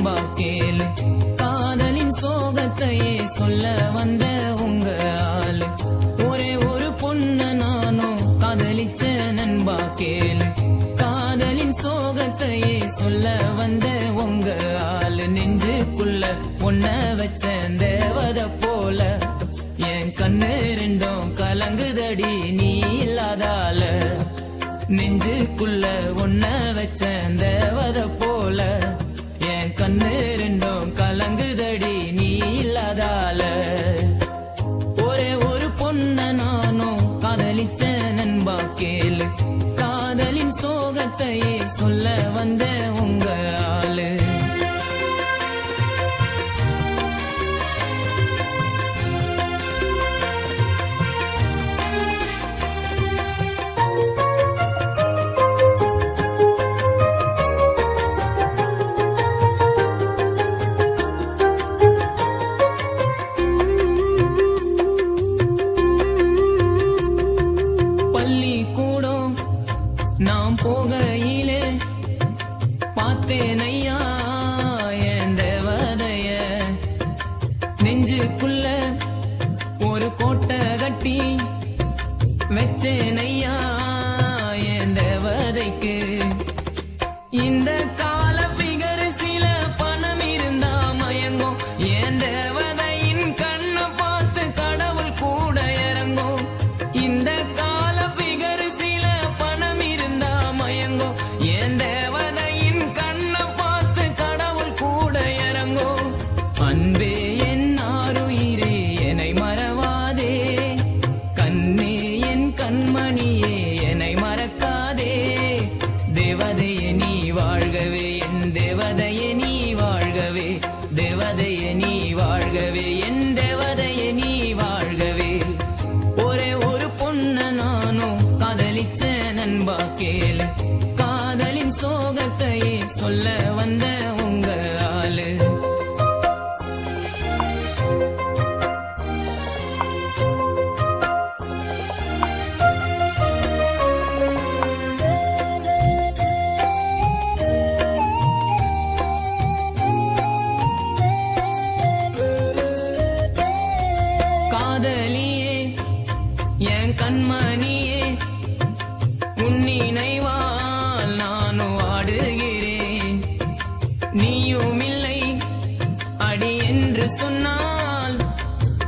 அன்பா கேளு. காதலின் சோகத்தையே சொல்ல வந்த உங்க ஆளு. ஒரே ஒரு பொண்ண நானும் காதலிச்ச நண்பா கேளு. காதலின் சோகத்தையே சொல்ல வந்த உங்க ஆளு. நெஞ்சுக்குள்ள பொண்ண வச்ச தேவத போல. என் கண்ணு ரெண்டும் கலங்குதடி நீ இல்லாதால. நெஞ்சுக்குள்ள ஒன்ன வச்ச தேவத போல. கண்ணு ரெண்டும் கலங்குதடி நீ இல்லாதால. ஒரே ஒரு பொண்ண நானும் காதலிச்ச நண்பா கேளு. காதலின் சோகத்தையே சொல்ல வந்தேன் வச்சேன் சோகத்தையே சொல்ல வந்த உங்க ஆளு. காதலியே என் கண்மணி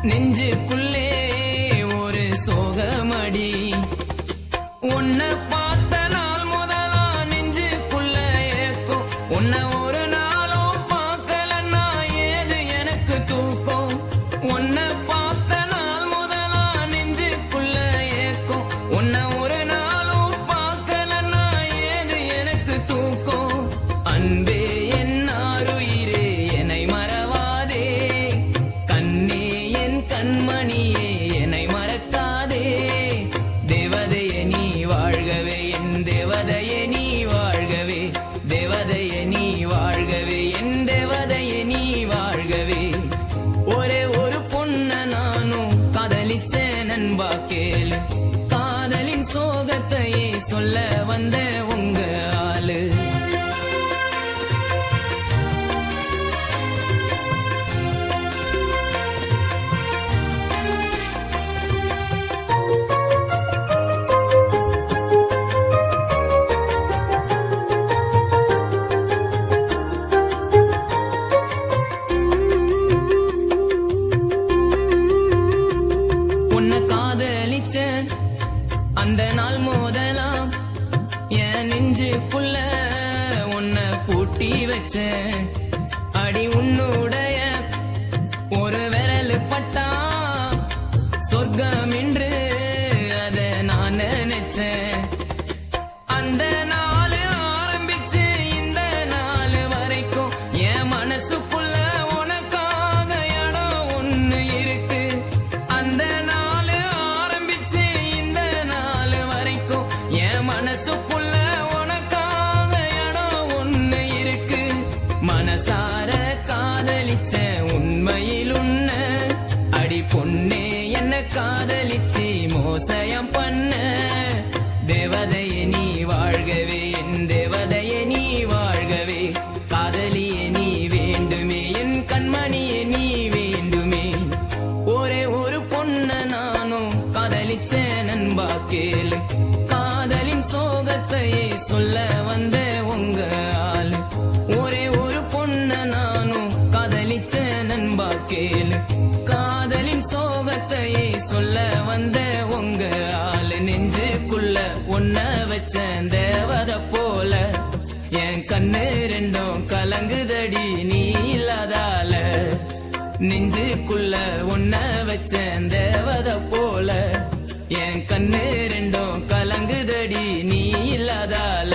நெஞ்சுக்குள்ளே கேளு. காதலின் சோகத்தையே சொல்ல வந்த உங்க கட்டி வச்ச. அடி உன்னுடைய ஒரு விரல் பட்டா. சொர்க்கம் என்று அதை நான் நினைச்சேன். அந்த நாள் ஆரம்பிச்சு இந்த நாள் வரைக்கும் என் மனசுக்குள்ள உனக்காக இடம் ஒண்ணு இருக்கு. அந்த நாள் ஆரம்பிச்சு இந்த நாள் வரைக்கும் என் மனசுக்குள்ள வச்சேன் தேவத போல. என் கண்ணு ரெண்டும் கலங்குதடி நீ இல்லாதால. நெஞ்சுக்குள்ள ஒன்ன வச்சேன் தேவத போல. என் கண்ணு ரெண்டும் கலங்குதடி நீ இல்லாதால.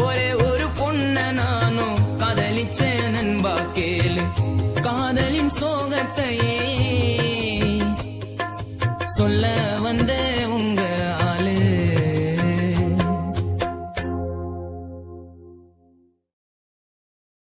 ஒரே ஒரு பொண்ண நானும் காதலிச்சேன் நண்பா கேளு. காதலின் சோகத்தையே சொல்ல வந்த